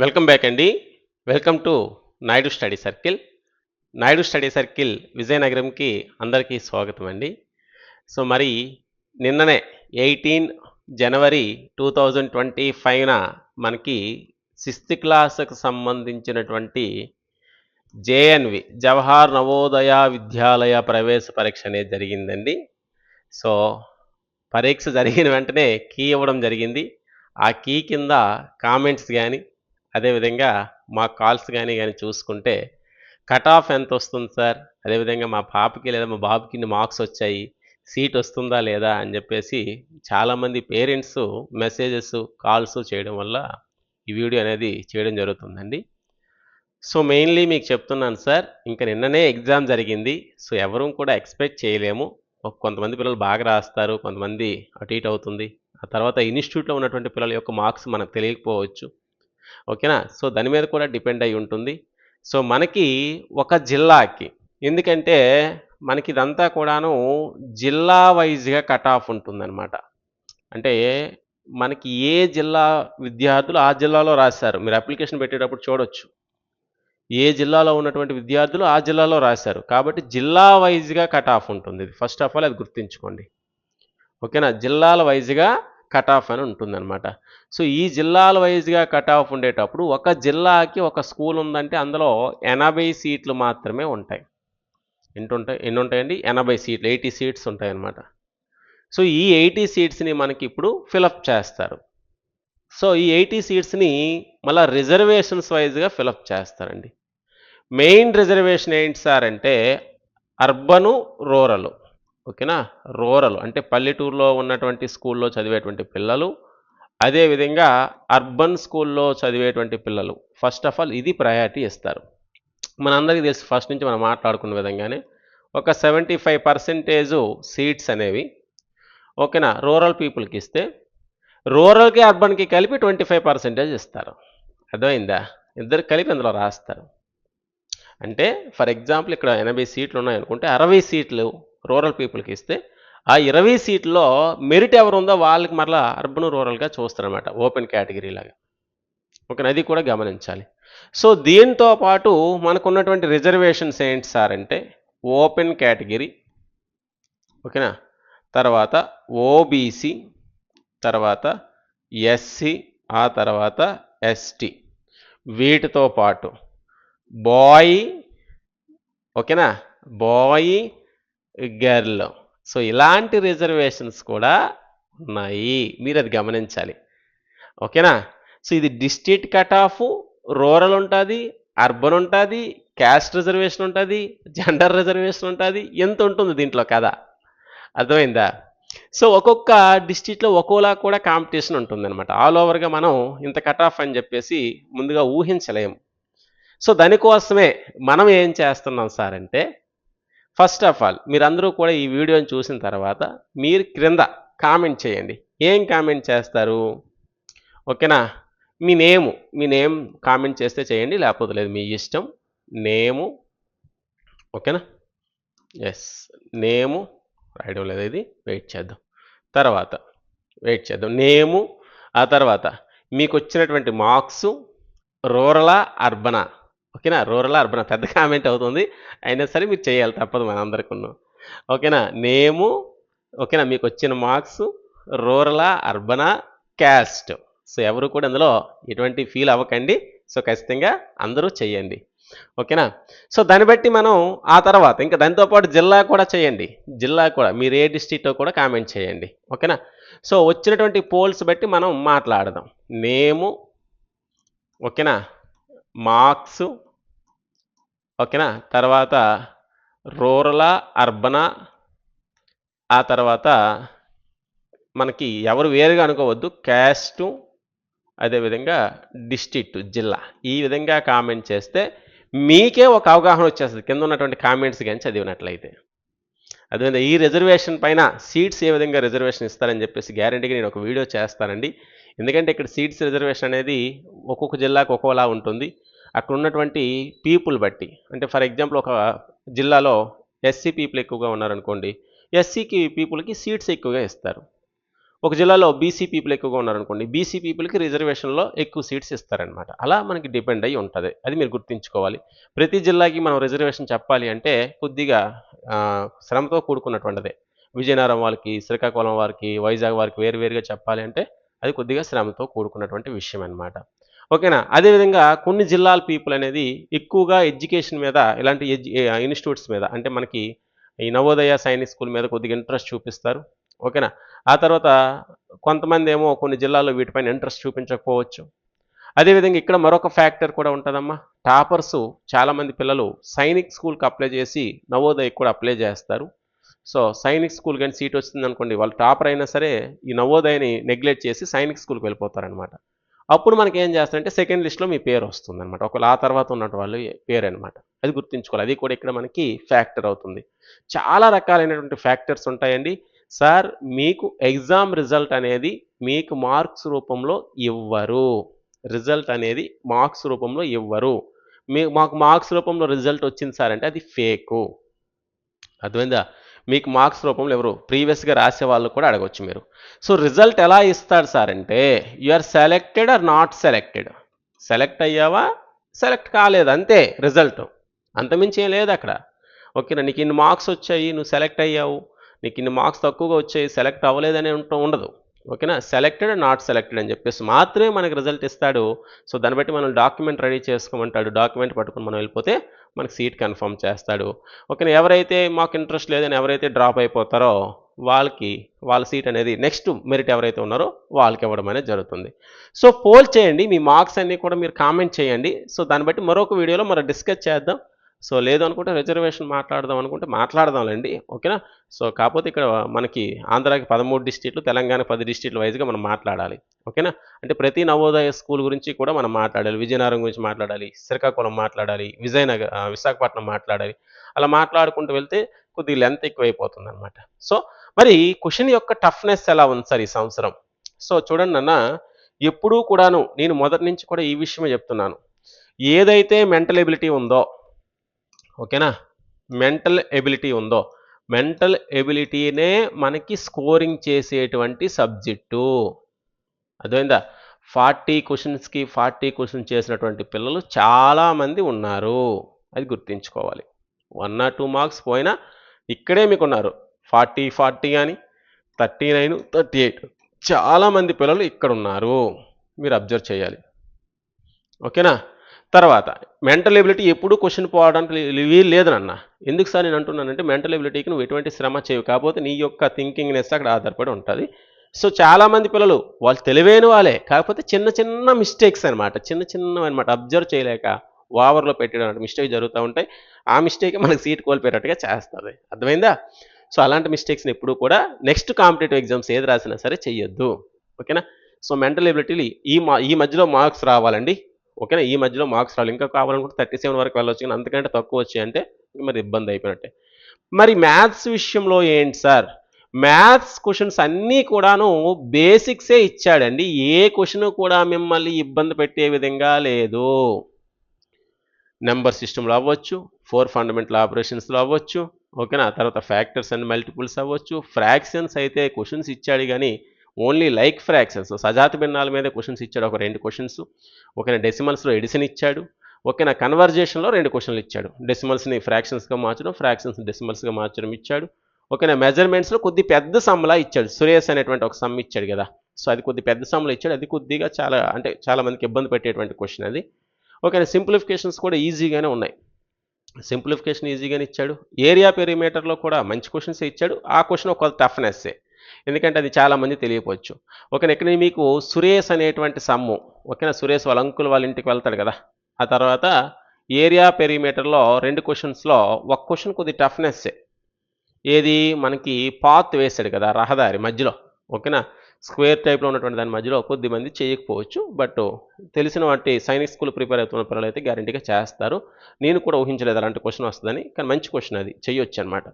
Welcome back అండి. Welcome to Naidu study circle. Naidu study circle విజయనగరంకి అందరికీ స్వాగతం అండి. సో మరి నిన్ననే eighteen January two thousand twenty ఫైవ్న మనకి సిక్స్త్ క్లాస్కు సంబంధించినటువంటి జేఎన్వి జవహర్ నవోదయ విద్యాలయ ప్రవేశ పరీక్ష అనేది జరిగిందండి. సో పరీక్ష జరిగిన వెంటనే కీ ఇవ్వడం జరిగింది. ఆ కీ కింద కామెంట్స్ కానీ అదేవిధంగా మా కాల్స్ కానీ కానీ చూసుకుంటే కట్ ఆఫ్ ఎంత వస్తుంది సార్? అదేవిధంగా మా పాపకి లేదా మా బాబుకి ఇన్ని మార్క్స్ వచ్చాయి. సీట్ వస్తుందా లేదా అని చెప్పేసి చాలామంది పేరెంట్స్ మెసేజెస్ కాల్స్ చేయడం వల్ల ఈ వీడియో అనేది చేయడం జరుగుతుందండి. సో మెయిన్లీ మీకు చెప్తున్నాను సార్ ఇంకా నిన్ననే ఎగ్జామ్ జరిగింది. సో ఎవరూ కూడా ఎక్స్పెక్ట్ చేయలేము. కొంతమంది పిల్లలు బాగా రాస్తారు కొంతమంది అటు ఇటు అవుతుంది. ఆ తర్వాత ఇన్స్టిట్యూట్లో ఉన్నటువంటి పిల్లల యొక్క మార్క్స్ మనకు తెలియకపోవచ్చు. ఓకేనా? సో దాని మీద కూడా డిపెండ్ అయి ఉంటుంది. సో మనకి ఒక జిల్లాకి ఎందుకంటే మనకి ఇదంతా కూడాను జిల్లా వైజ్గా కట్ ఆఫ్ ఉంటుందన్నమాట. అంటే మనకి ఏ జిల్లా విద్యార్థులు ఆ జిల్లాలో రాశారు? మీరు అప్లికేషన్ పెట్టేటప్పుడు చూడొచ్చు. ఏ జిల్లాలో ఉన్నటువంటి విద్యార్థులు ఆ జిల్లాలో రాశారు? కాబట్టి జిల్లా వైజ్గా కట్ ఆఫ్ ఉంటుంది. ఇది ఫస్ట్ ఆఫ్ ఆల్ అది గుర్తుంచుకోండి. ఓకేనా? జిల్లాల వైజ్గా కట్ ఆఫ్ అని ఉంటుందన్నమాట. సో ఈ జిల్లాల వైజ్గా కట్ ఆఫ్ ఉండేటప్పుడు ఒక జిల్లాకి ఒక స్కూల్ ఉందంటే అందులో ఎనభై సీట్లు మాత్రమే ఉంటాయి. ఎంటుంటాయి ఎన్ని ఉంటాయండి ఎనభై సీట్లు ఎయిటీ సీట్స్ ఉంటాయన్నమాట. సో ఈ ఎయిటీ సీట్స్ని మనకి ఇప్పుడు ఫిలప్ చేస్తారు. సో ఈ ఎయిటీ సీట్స్ని మళ్ళీ రిజర్వేషన్స్ వైజ్గా ఫిలప్ చేస్తారండి. మెయిన్ రిజర్వేషన్ ఏంటి సార్ అంటే అర్బను రూరల్. ఓకేనా? రూరల్ అంటే పల్లెటూరులో ఉన్నటువంటి స్కూల్లో చదివేటువంటి పిల్లలు అదేవిధంగా అర్బన్ స్కూల్లో చదివేటువంటి పిల్లలు. ఫస్ట్ ఆఫ్ ఆల్ ఇది ప్రయారిటీ ఇస్తారు. మనందరికీ తెలిసి ఫస్ట్ నుంచి మనం మాట్లాడుకున్న విధంగానే ఒక సెవెంటీ ఫైవ్ పర్సెంటేజు సీట్స్ అనేవి ఓకేనా రూరల్ పీపుల్కి ఇస్తే రూరల్కి అర్బన్కి కలిపి ట్వంటీ ఫైవ్ పర్సెంటేజ్ ఇస్తారు. అర్థమైందా? ఇద్దరు కలిపి అందులో రాస్తారు. అంటే ఫర్ ఎగ్జాంపుల్ ఇక్కడ ఎనభై సీట్లు ఉన్నాయనుకుంటే అరవై సీట్లు రూరల్ పీపుల్కి ఇస్తే ఆ ఇరవై సీట్లో మెరిట్ ఎవరు ఉందో వాళ్ళకి మరలా అర్బన్ రూరల్గా చూస్తారనమాట ఓపెన్ కేటగిరీ లాగా. ఓకేనా అది కూడా గమనించాలి. సో దీంతో పాటు మనకున్నటువంటి రిజర్వేషన్స్ ఏంటి సార్ అంటే ఓపెన్ కేటగిరీ ఓకేనా? తర్వాత ఓబీసీ తర్వాత ఎస్సీ ఆ తర్వాత ఎస్టీ. వీటితో పాటు బాయ్ ఓకేనా? Boy girl. సో ఇలాంటి రిజర్వేషన్స్ కూడా ఉన్నాయి. మీరు అది గమనించాలి. ఓకేనా? సో ఇది డిస్ట్రిక్ట్ కట్ ఆఫ్ రూరల్ ఉంటుంది అర్బన్ ఉంటుంది క్యాస్ట్ రిజర్వేషన్ ఉంటుంది జెండర్ రిజర్వేషన్ ఉంటుంది ఎంత ఉంటుంది దీంట్లో కదా అర్థమైందా? సో ఒక్కొక్క డిస్ట్రిక్ట్లో ఒక్కోలా కూడా కాంపిటీషన్ ఉంటుందన్నమాట. ఆల్ ఓవర్గా మనం ఇంత కట్ ఆఫ్ అని చెప్పేసి ముందుగా ఊహించలేము. సో దానికోసమే మనం ఏం చేస్తున్నాం సార్ అంటే ఫస్ట్ ఆఫ్ ఆల్ మీరందరూ కూడా ఈ వీడియోని చూసిన తర్వాత మీరు క్రింద కామెంట్ చేయండి. ఏం కామెంట్ చేస్తారు? ఓకేనా మీ నేము మీ నేమ్ కామెంట్ చేస్తే చేయండి లేకపోతే లేదు మీ ఇష్టం నేము ఓకేనా ఎస్ నేము రాయడం లేదు ఇది వెయిట్ చేద్దాం. తర్వాత వెయిట్ చేద్దాం. నేము ఆ తర్వాత మీకు వచ్చినటువంటి మార్క్స్ రూరలా అర్బనా ఓకేనా? Rural urban? పెద్ద కామెంట్ అవుతుంది. అయినా సరే మీరు చేయాలి తప్పదు మనందరికీ ఓకేనా? నేము ఓకేనా? మీకు వచ్చిన మార్క్స్ రూరలా అర్బనా క్యాస్ట్. సో ఎవరు కూడా అందులో ఎటువంటి ఫీల్ అవ్వకండి. సో ఖచ్చితంగా అందరూ చేయండి. ఓకేనా? సో దాన్ని బట్టి మనం ఆ తర్వాత ఇంకా దాంతోపాటు జిల్లా కూడా చేయండి. జిల్లా కూడా మీరు ఏ డిస్టిక్టో కూడా కామెంట్ చేయండి. ఓకేనా? సో వచ్చినటువంటి పోల్స్ బట్టి మనం మాట్లాడదాం. నేము ఓకేనా? మార్క్స్. ఓకేనా? తర్వాత రూరలా అర్బనా. ఆ తర్వాత మనకి ఎవరు వేరుగా అనుకోవద్దు. క్యాస్టు అదేవిధంగా డిస్టిక్ట్ జిల్లా. ఈ విధంగా కామెంట్ చేస్తే మీకే ఒక అవగాహన వచ్చేస్తుంది. కింద ఉన్నటువంటి కామెంట్స్ కానీ చదివినట్లయితే. అదేవిధంగా ఈ రిజర్వేషన్ పైన సీట్స్ ఏ విధంగా రిజర్వేషన్ ఇస్తారని చెప్పేసి గ్యారంటీగా నేను ఒక వీడియో చేస్తానండి. ఎందుకంటే ఇక్కడ సీట్స్ రిజర్వేషన్ అనేది ఒక్కొక్క జిల్లాకు ఒక్కోలా ఉంటుంది. అక్కడ ఉన్నటువంటి పీపుల్ బట్టి అంటే ఫర్ ఎగ్జాంపుల్ ఒక జిల్లాలో ఎస్సీ పీపుల్ ఎక్కువగా ఉన్నారనుకోండి ఎస్సీకి పీపుల్కి సీట్స్ ఎక్కువగా ఇస్తారు. ఒక జిల్లాలో బీసీ పీపుల్ ఎక్కువగా ఉన్నారనుకోండి బీసీ పీపుల్కి రిజర్వేషన్లో ఎక్కువ సీట్స్ ఇస్తారనమాట అలా మనకి డిపెండ్ అయ్యి ఉంటుంది. అది మీరు గుర్తుంచుకోవాలి. ప్రతి జిల్లాకి మనం రిజర్వేషన్ చెప్పాలి అంటే కొద్దిగా శ్రమతో కూడుకున్నటువంటిదే. విజయనగరం వాళ్ళకి శ్రీకాకుళం వారికి వైజాగ్ వారికి వేరువేరుగా చెప్పాలి అంటే అది కొద్దిగా శ్రమతో కూడుకున్నటువంటి విషయం అనమాట ఓకేనా? అదేవిధంగా కొన్ని జిల్లాల పీపుల్ అనేది ఎక్కువగా ఎడ్యుకేషన్ మీద ఇలాంటి ఇన్స్టిట్యూట్స్ మీద అంటే మనకి ఈ నవోదయ సైనిక్ స్కూల్ మీద కొద్దిగా ఇంట్రెస్ట్ చూపిస్తారు. ఓకేనా? ఆ తర్వాత కొంతమంది ఏమో కొన్ని జిల్లాల్లో వీటిపైన ఇంట్రెస్ట్ చూపించకపోవచ్చు. అదేవిధంగా ఇక్కడ మరొక ఫ్యాక్టర్ కూడా ఉంటుందమ్మా. టాపర్స్ చాలామంది పిల్లలు సైనిక్ స్కూల్కి అప్లై చేసి నవోదయకు కూడా అప్లై చేస్తారు. సో సైనిక్ స్కూల్ కానీ సీట్ వచ్చింది అనుకోండి వాళ్ళు టాపర్ అయినా సరే ఈ నవోదయని నెగ్లెక్ట్ చేసి సైనిక్ స్కూల్కి వెళ్ళిపోతారనమాట. అప్పుడు మనకి ఏం చేస్తారంటే సెకండ్ లిస్ట్లో మీ పేరు వస్తుంది అనమాట ఒకవేళ ఆ తర్వాత ఉన్నట్టు వాళ్ళు పేరు అనమాట అది గుర్తుంచుకోవాలి. అది కూడా ఇక్కడ మనకి ఫ్యాక్టర్ అవుతుంది. చాలా రకాలైనటువంటి ఫ్యాక్టర్స్ ఉంటాయండి. సార్ మీకు ఎగ్జామ్ రిజల్ట్ అనేది మీకు మార్క్స్ రూపంలో ఇవ్వరు. రిజల్ట్ అనేది మార్క్స్ రూపంలో ఇవ్వరు. మీ మాకు మార్క్స్ రూపంలో రిజల్ట్ వచ్చింది సార్ అంటే అది ఫేకు. అర్థమైందా? మీకు మార్క్స్ రూపంలో ఎవరు? ప్రీవియస్గా రాసే వాళ్ళు కూడా అడగవచ్చు మీరు. సో రిజల్ట్ ఎలా ఇస్తాడు సార్ అంటే you are selected or not selected select అయ్యావా? సెలెక్ట్ కాలేదు. అంతే రిజల్ట్. అంతమించి ఏం లేదు అక్కడ. ఓకేనా? నీకు ఇన్ని మార్క్స్ వచ్చాయి నువ్వు సెలెక్ట్ అయ్యావు. నీకు ఇన్ని మార్క్స్ తక్కువగా వచ్చాయి సెలెక్ట్ అవ్వలేదని ఉంటూ ఉండదు. ఓకేనా? సెలెక్టెడ్ నాట్ సెలెక్టెడ్ అని చెప్పేసి మాత్రమే మనకి రిజల్ట్ ఇస్తాడు. సో దాన్ని బట్టి మనం డాక్యుమెంట్ రెడీ చేసుకోమంటాడు. డాక్యుమెంట్ పట్టుకుని మనం వెళ్ళిపోతే మనకి సీట్ కన్ఫర్మ్ చేస్తాడు. ఓకేనా ఎవరైతే మాకు ఇంట్రెస్ట్ లేదని ఎవరైతే డ్రాప్ అయిపోతారో వాళ్ళకి వాళ్ళ సీట్ అనేది నెక్స్ట్ మెరిట్ ఎవరైతే ఉన్నారో వాళ్ళకి ఇవ్వడం అనేది జరుగుతుంది. సో పోల్ చేయండి. మీ మార్క్స్ అన్నీ కూడా మీరు కామెంట్ చేయండి. సో దాన్ని బట్టి మరొక వీడియోలో మనం డిస్కస్ చేద్దాం. సో లేదు అనుకుంటే రిజర్వేషన్ మాట్లాడదాం అనుకుంటే మాట్లాడదాంలేండి ఓకేనా? సో కాకపోతే ఇక్కడ మనకి ఆంధ్రాకి పదమూడు డిస్ట్రిక్ట్లు తెలంగాణ పది డిస్ట్రిక్ట్ల వైజ్గా మనం మాట్లాడాలి ఓకేనా? అంటే ప్రతి నవోదయ స్కూల్ గురించి కూడా మనం మాట్లాడాలి విజయనగరం గురించి మాట్లాడాలి శ్రీకాకుళం మాట్లాడాలి విజయనగరం విశాఖపట్నం మాట్లాడాలి అలా మాట్లాడుకుంటూ వెళ్తే కొద్దిగా లెంత్ ఎక్కువైపోతుంది అనమాట సో మరి క్వశ్చన్ యొక్క టఫ్నెస్ ఎలా ఉంది సార్ ఈ సంవత్సరం? సో చూడండి అన్న ఎప్పుడూ కూడాను నేను మొదటి నుంచి కూడా ఈ విషయమే చెప్తున్నాను. ఏదైతే మెంటల్ ఎబిలిటీ ఉందో ఓకేనా? మెంటల్ ఎబిలిటీ ఉందో. మెంటల్ ఎబిలిటీనే మనకి స్కోరింగ్ చేసేటువంటి సబ్జెక్టు. అర్థమైందా? ఫార్టీ క్వశ్చన్స్కి ఫార్టీ క్వశ్చన్ చేసినటువంటి పిల్లలు చాలామంది ఉన్నారు. అది గుర్తుంచుకోవాలి. వన్ ఆర్ టూ మార్క్స్ పోయినా ఇక్కడే మీకు ఉన్నారు ఫార్టీ ఫార్టీ కానీ థర్టీ నైన్ థర్టీ ఎయిట్. చాలామంది పిల్లలు ఇక్కడ ఉన్నారు మీరు అబ్జర్వ్ చేయాలి. ఓకేనా? తర్వాత మెంటల్ ఎబిలిటీ ఎప్పుడు క్వశ్చన్ పోవడానికి వీలు లేదనన్న ఎందుకు సార్ నేను అంటున్నానంటే మెంటల్ ఎబిలిటీకి నువ్వు ఎటువంటి శ్రమ చేయవు. కాకపోతే నీ యొక్క థింకింగ్నెస్ అక్కడ ఆధారపడి ఉంటుంది. సో చాలామంది పిల్లలు వాళ్ళు తెలివైన వాళ్ళే. కాకపోతే చిన్న చిన్న మిస్టేక్స్ అనమాట చిన్న చిన్న అనమాట అబ్జర్వ్ చేయలేక ఓవర్లో పెట్టడం మిస్టేక్ జరుగుతూ ఉంటాయి. ఆ మిస్టేక్ మనకి సీట్ కోల్పోయేటట్టుగా చేస్తుంది. అర్థమైందా? సో అలాంటి మిస్టేక్స్ని ఎప్పుడు కూడా నెక్స్ట్ కాంపిటేటివ్ ఎగ్జామ్స్ ఏది రాసినా సరే చెయ్యొద్దు. ఓకేనా? సో మెంటల్ ఎబిలిటీ ఈ మా ఈ మధ్యలో మార్క్స్ రావాలండి. ఓకేనా? ఈ మధ్యలో మార్క్స్ రావాలి ఇంకా కావాలనుకుంటే థర్టీ సెవెన్ వరకు వెళ్ళొచ్చు కానీ అంతకంటే తక్కువ వచ్చాయి అంటే మరి ఇబ్బంది అయిపోయినట్టే. మరి మ్యాథ్స్ విషయంలో ఏంటి సార్? మ్యాథ్స్ క్వశ్చన్స్ అన్నీ కూడాను బేసిక్సే ఇచ్చాడండి. ఏ క్వశ్చన్ కూడా మిమ్మల్ని ఇబ్బంది పెట్టే విధంగా లేదు. నెంబర్ సిస్టంలో అవ్వచ్చు ఫోర్ ఫండమెంటల్ ఆపరేషన్స్లో అవ్వచ్చు ఓకేనా? తర్వాత ఫ్యాక్టర్స్ అండ్ మల్టిపుల్స్ అవ్వచ్చు ఫ్రాక్షన్స్ అయితే క్వశ్చన్స్ ఇచ్చాడు కానీ ఓన్లీ లైక్ ఫ్రాక్షన్స్. సజాతి భిన్నాల మీద క్వశ్చన్స్ ఇచ్చాడు. ఒక రెండు క్వశ్చన్స్. ఒక డెసిమల్స్లో ఎడిషన్ ఇచ్చాడు. ఓకేనా కన్వర్జేషన్లో రెండు క్వశ్చన్లు ఇచ్చాడు. డెసిమల్స్ని ఫ్రాక్షన్స్గా మార్చడం ఫ్రాక్షన్స్ డెసిమల్స్గా మార్చడం ఇచ్చాడు. ఓకేనా మెజర్మెంట్స్లో కొద్ది పెద్ద సమ్లా ఇచ్చాడు. సురేష్ అనేటువంటి ఒక సమ్ ఇచ్చాడు కదా. సో అది కొద్ది పెద్ద సమ్లో ఇచ్చాడు. అది కొద్దిగా చాలా అంటే చాలా మందికి ఇబ్బంది పెట్టేటువంటి క్వశ్చన్ అది. ఓకేనా సింప్లిఫికేషన్స్ కూడా ఈజీగానే ఉన్నాయి. సింప్లిఫికేషన్ ఈజీగానే ఇచ్చాడు. ఏరియా పెరిమీటర్లో కూడా మంచి క్వశ్చన్స్ ఇచ్చాడు. ఆ క్వశ్చన్ ఒక టఫ్నెస్సే. ఎందుకంటే అది చాలామంది తెలియకపోవచ్చు. ఓకేనా ఇక్కడ మీకు సురేష్ అనేటువంటి సమ్ము ఓకేనా? సురేష్ వాళ్ళ అంకుల్ వాళ్ళ ఇంటికి వెళ్తాడు కదా? ఆ తర్వాత ఏరియా పెరిమీటర్లో రెండు క్వశ్చన్స్లో ఒక క్వశ్చన్ కొద్ది టఫ్నెస్సే ఏది? మనకి పాత్ వేసాడు కదా రహదారి మధ్యలో ఓకేనా? స్క్వేర్ టైప్లో ఉన్నటువంటి దాని మధ్యలో కొద్ది మంది చేయకపోవచ్చు బట్ తెలిసిన వాటి సైనిక్ స్కూల్ ప్రిపేర్ అవుతున్న పిల్లలు అయితే గ్యారంటీగా చేస్తారు. నేను కూడా ఊహించలేదు అలాంటి క్వశ్చన్ వస్తుందని కానీ మంచి క్వశ్చన్ అది చేయొచ్చు అనమాట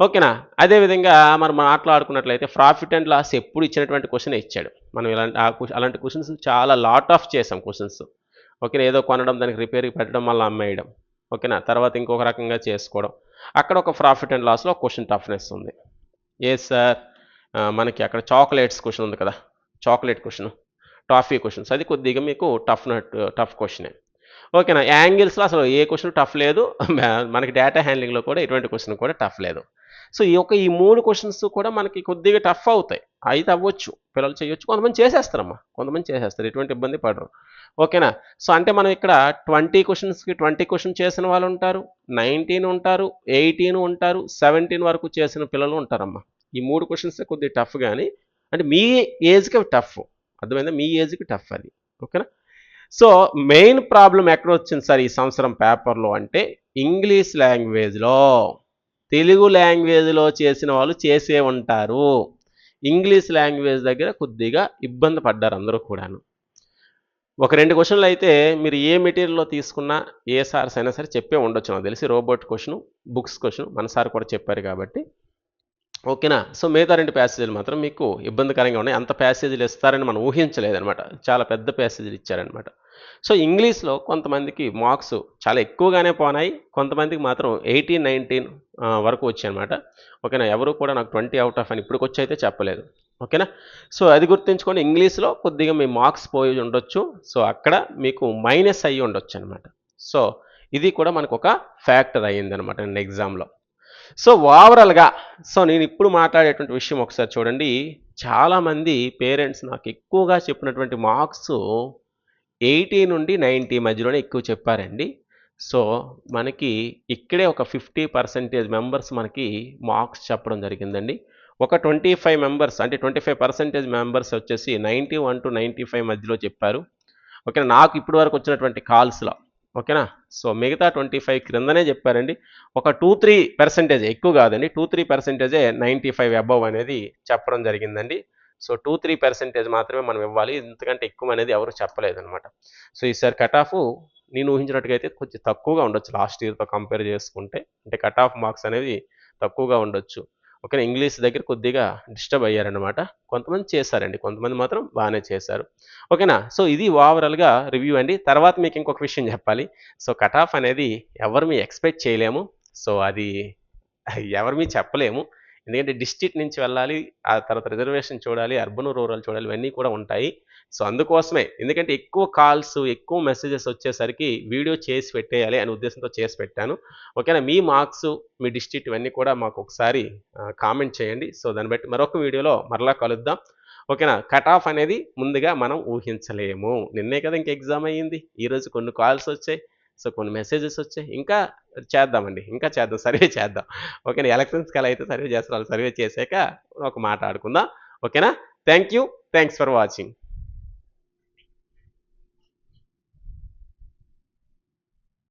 ఓకేనా? అదేవిధంగా మరి మనం మాట్లాడుకున్నట్లయితే ప్రాఫిట్ అండ్ లాస్ ఎప్పుడు ఇచ్చినటువంటి క్వశ్చన్ ఇచ్చాడు. మనం ఇలాంటి ఆ అలాంటి క్వశ్చన్స్ చాలా లాట్ ఆఫ్ చేసాం క్వశ్చన్స్ ఓకేనా? ఏదో కొనడం దానికి రిపేర్కి పెట్టడం వల్ల అమ్మేయడం. ఓకేనా? తర్వాత ఇంకొక రకంగా చేసుకోవడం. అక్కడ ఒక ప్రాఫిట్ అండ్ లాస్లో క్వశ్చన్ టఫ్నెస్ ఉంది. ఏ సార్ మనకి అక్కడ చాక్లెట్స్ క్వశ్చన్ ఉంది కదా? చాక్లెట్ క్వశ్చన్ టాఫీ క్వశ్చన్స్ అది కొద్దిగా మీకు టఫ్ టఫ్ క్వశ్చనే ఓకేనా? యాంగిల్స్లో అసలు ఏ క్వశ్చన్ టఫ్ లేదు. మనకి డేటా హ్యాండ్లింగ్లో కూడా ఎటువంటి క్వశ్చన్ కూడా టఫ్ లేదు. సో ఈ యొక్క ఈ మూడు క్వశ్చన్స్ కూడా మనకి కొద్దిగా టఫ్ అవుతాయి. అయితే అవ్వచ్చు. పిల్లలు చేయొచ్చు. కొంతమంది చేసేస్తారమ్మా. కొంతమంది చేసేస్తారు. ఎటువంటి ఇబ్బంది పడరు. ఓకేనా? సో అంటే మనం ఇక్కడ ట్వంటీ క్వశ్చన్స్కి ట్వంటీ క్వశ్చన్ చేసిన వాళ్ళు ఉంటారు. నైన్టీన్ ఉంటారు. ఎయిటీన్ ఉంటారు. సెవెంటీన్ వరకు చేసిన పిల్లలు ఉంటారమ్మా. ఈ మూడు క్వశ్చన్స్ కొద్దిగా టఫ్ కానీ అంటే మీ ఏజ్కి టఫ్ అర్థమైందా? మీ ఏజ్కి టఫ్ అది. ఓకేనా? సో మెయిన్ ప్రాబ్లం ఎక్కడ వచ్చింది సార్ ఈ సంవత్సరం పేపర్లో అంటే ఇంగ్లీష్ లాంగ్వేజ్లో తెలుగు లాంగ్వేజ్లో చేసిన వాళ్ళు చేసే ఉంటారు. ఇంగ్లీష్ లాంగ్వేజ్ దగ్గర కొద్దిగా ఇబ్బంది పడ్డారు అందరూ కూడాను. ఒక రెండు క్వశ్చన్లు అయితే మీరు ఏ మెటీరియల్లో తీసుకున్నా ఏ సార్స్ అయినా సరే చెప్పే ఉండొచ్చు. నాకు తెలిసి రోబోట్ క్వశ్చన్ బుక్స్ క్వశ్చన్ మన సార్ కూడా చెప్పారు కాబట్టి. ఓకేనా? సో మిగతా రెండు ప్యాసేజీలు మాత్రం మీకు ఇబ్బందికరంగా ఉన్నాయి. అంత ప్యాసేజీలు ఇస్తారని మనం ఊహించలేదన్నమాట. చాలా పెద్ద ప్యాసేజీలు ఇచ్చారనమాట సో ఇంగ్లీష్లో కొంతమందికి మార్క్స్ చాలా ఎక్కువగానే పోనాయి. కొంతమందికి మాత్రం ఎయిటీన్ నైన్టీన్ వరకు వచ్చాయన్నమాట. ఓకేనా? ఎవరు కూడా నాకు ట్వంటీ అవుట్ ఆఫ్ అని ఇప్పుడు వచ్చి అయితే చెప్పలేదు. ఓకేనా? సో అది గుర్తుంచుకొని ఇంగ్లీష్లో కొద్దిగా మీ మార్క్స్ పోయి ఉండొచ్చు. సో అక్కడ మీకు మైనస్ అయ్యి ఉండొచ్చు అనమాట సో ఇది కూడా మనకు ఒక ఫ్యాక్టర్ అయ్యిందనమాట నేను ఎగ్జామ్లో. సో ఓవరాల్గా సో నేను ఇప్పుడు మాట్లాడేటువంటి విషయం ఒకసారి చూడండి. చాలామంది పేరెంట్స్ నాకు ఎక్కువగా చెప్పినటువంటి మార్క్స్ ఎయిటీ నుండి నైంటీ మధ్యలోనే ఎక్కువ చెప్పారండి. సో మనకి ఇక్కడే ఒక ఫిఫ్టీ పర్సెంటేజ్ మెంబర్స్ మనకి మార్క్స్ చెప్పడం జరిగిందండి. ఒక ట్వంటీ ఫైవ్ మెంబర్స్ అంటే ట్వంటీ ఫైవ్ పర్సెంటేజ్ మెంబర్స్ వచ్చేసి ninety one to ninety five మధ్యలో చెప్పారు. ఓకేనా? నాకు ఇప్పటి వరకు వచ్చినటువంటి కాల్స్లో ఓకేనా? సో మిగతా ట్వంటీ ఫైవ్ క్రిందనే చెప్పారండి. ఒక టూ త్రీ పర్సెంటేజ్ ఎక్కువ కాదండి టూ త్రీ పర్సెంటేజే నైంటీ ఫైవ్ అబవ్ అనేది చెప్పడం జరిగిందండి. సో టూ త్రీ పర్సెంటేజ్ మాత్రమే మనం ఇవ్వాలి. ఎందుకంటే ఎక్కువ అనేది ఎవరు చెప్పలేదు అనమాట సో ఈసారి కట్ ఆఫ్ నేను ఊహించినట్టుగా అయితే కొంచెం తక్కువగా ఉండొచ్చు లాస్ట్ ఇయర్తో కంపేర్ చేసుకుంటే. అంటే కట్ ఆఫ్ మార్క్స్ అనేది తక్కువగా ఉండొచ్చు. ఓకే ఇంగ్లీష్ దగ్గర కొద్దిగా డిస్టర్బ్ అయ్యారనమాట కొంతమంది చేశారండి. కొంతమంది మాత్రం బాగానే చేశారు. ఓకేనా? సో ఇది ఓవరాల్గా రివ్యూ అండి. తర్వాత మీకు ఇంకొక విషయం చెప్పాలి. సో కట్ ఆఫ్ అనేది ఎవరు మీ ఎక్స్పెక్ట్ చేయలేము. సో అది ఎవరు మీ చెప్పలేము. ఎందుకంటే డిస్ట్రిక్ట్ నుంచి వెళ్ళాలి ఆ తర్వాత రిజర్వేషన్ చూడాలి అర్బన్ రూరల్ చూడాలి ఇవన్నీ కూడా ఉంటాయి. సో అందుకోసమే ఎందుకంటే ఎక్కువ కాల్స్ ఎక్కువ మెసేజెస్ వచ్చేసరికి వీడియో చేసి పెట్టేయాలి అనే ఉద్దేశంతో చేసి పెట్టాను. ఓకేనా? మీ మార్క్స్ మీ డిస్ట్రిక్ట్ ఇవన్నీ కూడా మాకు ఒకసారి కామెంట్ చేయండి. సో దాన్ని బట్టి మరొక వీడియోలో మరలా కలుద్దాం. ఓకేనా? కట్ ఆఫ్ అనేది ముందుగా మనం ఊహించలేము. నిన్నే కదా ఇంక ఎగ్జామ్ అయ్యింది. ఈరోజు కొన్ని కాల్స్ వచ్చాయి. సో కొన్ని మెసేజెస్ వచ్చాయి. ఇంకా చేద్దామండి. ఇంకా చేద్దాం. సర్వే చేద్దాం. ఓకేనా? ఎలక్షన్స్ కల అయితే సర్వే చేస్తారు సర్వే చేశాక ఒక మాట ఆడుకుందాం. ఓకేనా? Thank you thanks for watching